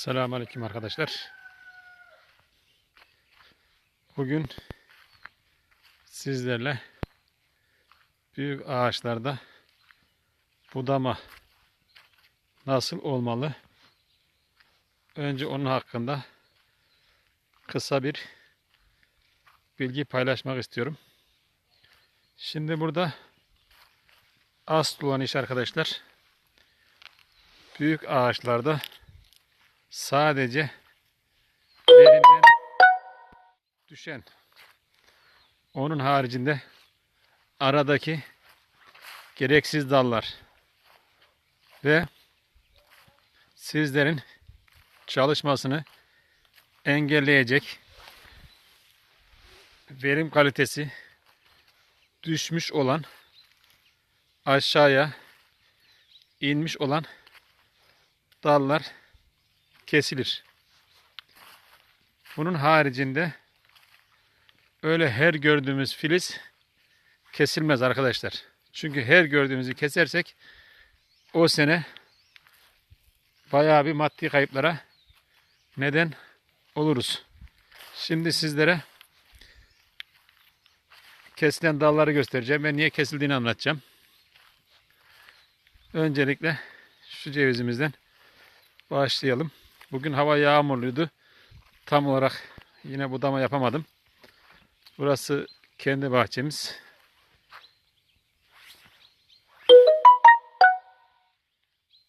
Selamünaleyküm arkadaşlar. Bugün sizlerle büyük ağaçlarda budama nasıl olmalı? Önce onun hakkında kısa bir bilgi paylaşmak istiyorum. Şimdi burada asıl olan iş arkadaşlar büyük ağaçlarda sadece verimden düşen. Onun haricinde aradaki gereksiz dallar ve sizlerin çalışmasını engelleyecek verim kalitesi düşmüş olan aşağıya inmiş olan dallar kesilir. Bunun haricinde öyle her gördüğümüz filiz kesilmez arkadaşlar. Çünkü her gördüğümüzü kesersek o sene bayağı bir maddi kayıplara neden oluruz. Şimdi sizlere kesilen dalları göstereceğim ve niye kesildiğini anlatacağım. Öncelikle şu cevizimizden başlayalım. Bugün hava yağmurluydu. Tam olarak yine budama yapamadım. Burası kendi bahçemiz.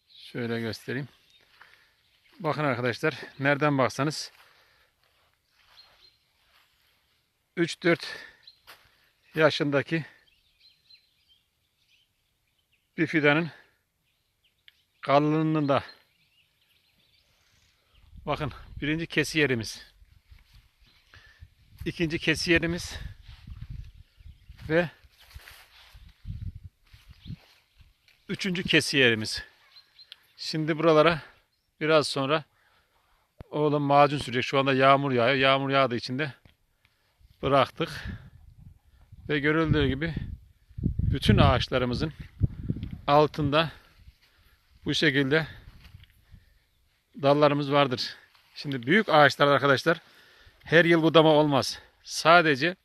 Şöyle göstereyim. Bakın arkadaşlar nereden baksanız 3-4 yaşındaki bir fidanın kalınlığında Bakın birinci kesi yerimiz. ikinci kesi yerimiz. Ve üçüncü kesi yerimiz. Şimdi buralara biraz sonra oğlum macun sürecek. Şu anda yağmur yağıyor. Yağmur yağdığı için de bıraktık. Ve görüldüğü gibi bütün ağaçlarımızın altında bu şekilde dallarımız vardır. Şimdi büyük ağaçlar arkadaşlar her yıl budama olmaz. Sadece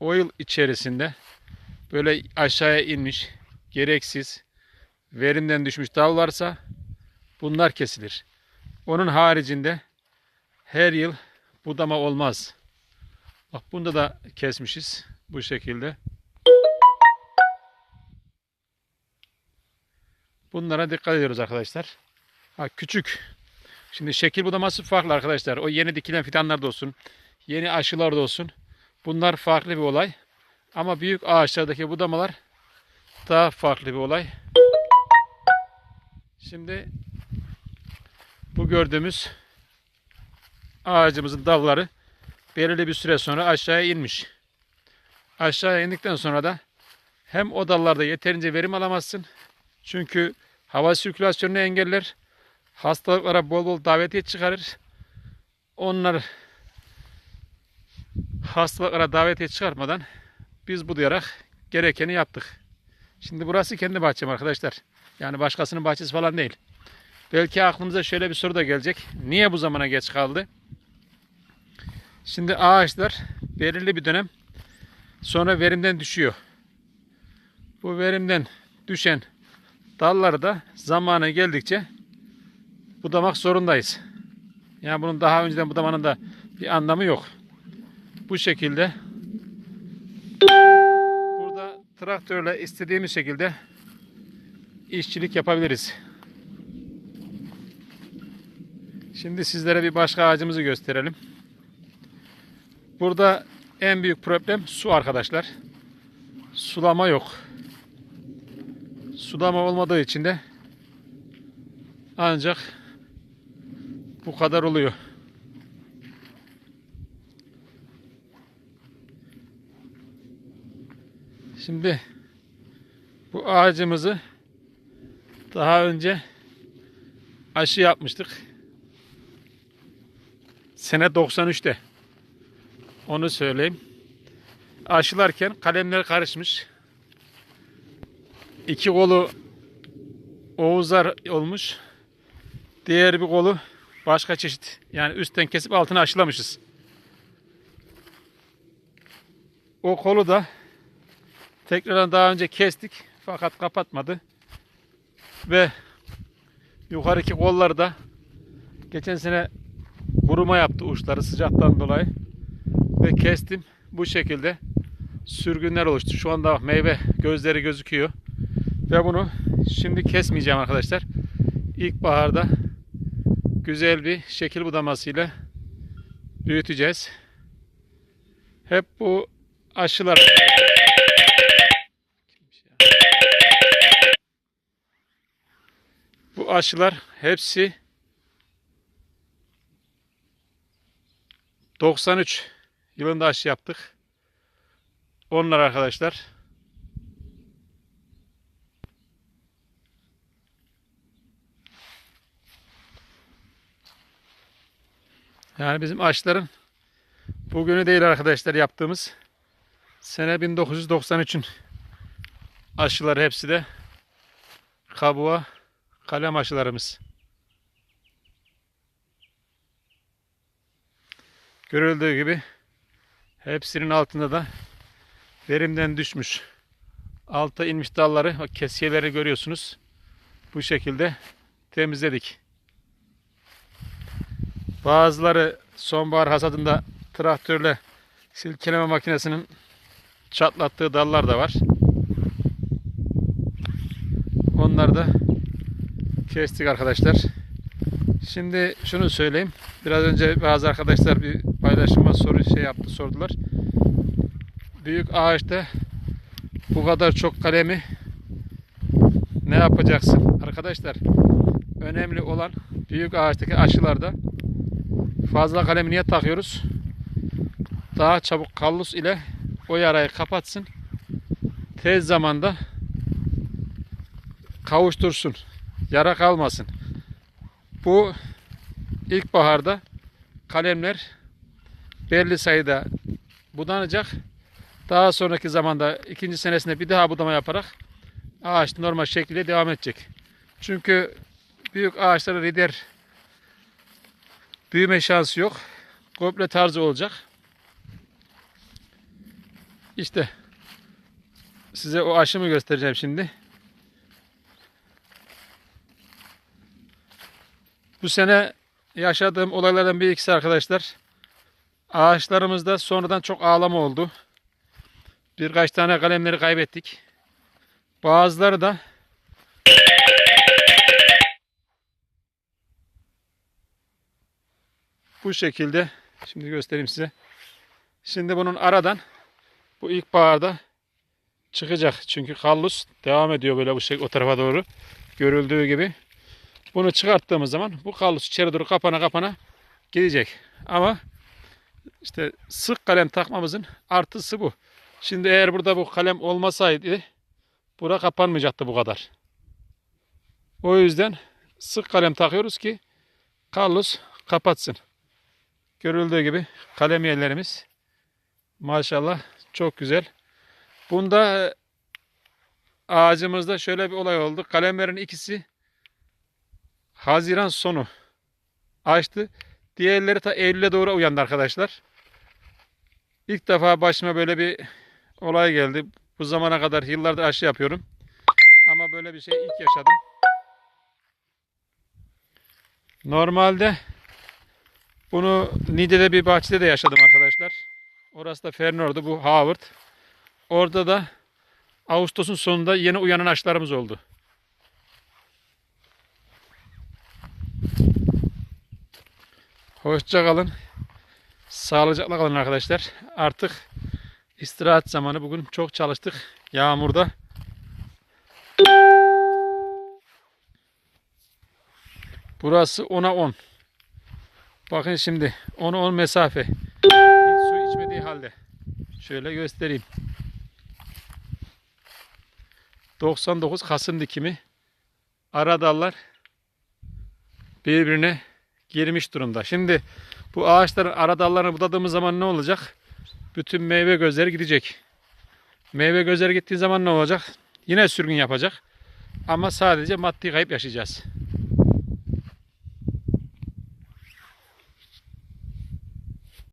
o yıl içerisinde böyle aşağıya inmiş, gereksiz, verimden düşmüş dal varsa bunlar kesilir. Onun haricinde her yıl budama olmaz. Bak bunda da kesmişiz bu şekilde. Bunlara dikkat ediyoruz arkadaşlar. Ha, küçük Şimdi şekil budaması farklı arkadaşlar. O yeni dikilen fidanlar da olsun. Yeni aşılar da olsun. Bunlar farklı bir olay. Ama büyük ağaçlardaki budamalar daha farklı bir olay. Şimdi bu gördüğümüz ağacımızın dalları belirli bir süre sonra aşağıya inmiş. Aşağıya indikten sonra da hem o dallarda yeterince verim alamazsın. Çünkü hava sirkülasyonunu engeller hastalıklara bol bol davetiye çıkarır. Onlar hastalıklara davetiye çıkarmadan biz bu diyarak gerekeni yaptık. Şimdi burası kendi bahçem arkadaşlar. Yani başkasının bahçesi falan değil. Belki aklınıza şöyle bir soru da gelecek. Niye bu zamana geç kaldı? Şimdi ağaçlar belirli bir dönem sonra verimden düşüyor. Bu verimden düşen dalları da zamanı geldikçe budamak zorundayız. Yani bunun daha önceden budamanın da bir anlamı yok. Bu şekilde burada traktörle istediğimiz şekilde işçilik yapabiliriz. Şimdi sizlere bir başka ağacımızı gösterelim. Burada en büyük problem su arkadaşlar. Sulama yok. Sulama olmadığı için de ancak bu kadar oluyor. Şimdi bu ağacımızı daha önce aşı yapmıştık. Sene 93'te. Onu söyleyeyim. Aşılarken kalemler karışmış. İki kolu Oğuzlar olmuş. Diğer bir kolu başka çeşit yani üstten kesip altına aşılamışız. O kolu da tekrardan daha önce kestik fakat kapatmadı. Ve yukarıki kolları da geçen sene kuruma yaptı uçları sıcaktan dolayı ve kestim. Bu şekilde sürgünler oluştu. Şu anda meyve gözleri gözüküyor. Ve bunu şimdi kesmeyeceğim arkadaşlar. İlkbaharda güzel bir şekil budamasıyla büyüteceğiz. Hep bu aşılar bu aşılar hepsi 93 yılında aşı yaptık. Onlar arkadaşlar. Yani bizim aşıların bugünü değil arkadaşlar yaptığımız. Sene 1993'ün aşıları hepsi de kabuğa kalem aşılarımız. Görüldüğü gibi hepsinin altında da verimden düşmüş. Alta inmiş dalları, kesiyeleri görüyorsunuz. Bu şekilde temizledik. Bazıları sonbahar hasadında traktörle silkeleme makinesinin çatlattığı dallar da var. Onları da kestik arkadaşlar. Şimdi şunu söyleyeyim. Biraz önce bazı arkadaşlar bir paylaşıma soru şey yaptı sordular. Büyük ağaçta bu kadar çok kalemi ne yapacaksın? Arkadaşlar önemli olan büyük ağaçtaki aşılarda fazla kalemi niye takıyoruz? Daha çabuk kallus ile o yarayı kapatsın. Tez zamanda kavuştursun. Yara kalmasın. Bu ilkbaharda kalemler belli sayıda budanacak. Daha sonraki zamanda ikinci senesinde bir daha budama yaparak ağaç normal şekilde devam edecek. Çünkü büyük ağaçlara lider büyüme şansı yok. Komple tarzı olacak. İşte size o aşımı göstereceğim şimdi. Bu sene yaşadığım olaylardan bir ikisi arkadaşlar. Ağaçlarımızda sonradan çok ağlama oldu. Birkaç tane kalemleri kaybettik. Bazıları da bu şekilde şimdi göstereyim size. Şimdi bunun aradan bu ilkbaharda çıkacak. Çünkü kallus devam ediyor böyle bu şey o tarafa doğru görüldüğü gibi. Bunu çıkarttığımız zaman bu kallus içeri doğru kapana kapana gidecek. Ama işte sık kalem takmamızın artısı bu. Şimdi eğer burada bu kalem olmasaydı bura kapanmayacaktı bu kadar. O yüzden sık kalem takıyoruz ki kallus kapatsın. Görüldüğü gibi kalem yerlerimiz maşallah çok güzel. Bunda e, ağacımızda şöyle bir olay oldu. Kalemlerin ikisi Haziran sonu açtı. Diğerleri ta Eylül'e doğru uyandı arkadaşlar. İlk defa başıma böyle bir olay geldi. Bu zamana kadar yıllardır aşı yapıyorum. Ama böyle bir şey ilk yaşadım. Normalde bunu Niğde'de bir bahçede de yaşadım arkadaşlar. Orası da Fernor'du. Bu Howard. Orada da Ağustos'un sonunda yeni uyanan aşılarımız oldu. Hoşça kalın. Sağlıcakla kalın arkadaşlar. Artık istirahat zamanı. Bugün çok çalıştık. Yağmurda. Burası 10'a 10. Bakın şimdi 10'a 10 mesafe. Hiç su içmediği halde. Şöyle göstereyim. 99 Kasım dikimi. Ara dallar birbirine girmiş durumda. Şimdi bu ağaçların ara dallarını budadığımız zaman ne olacak? Bütün meyve gözleri gidecek. Meyve gözleri gittiği zaman ne olacak? Yine sürgün yapacak. Ama sadece maddi kayıp yaşayacağız.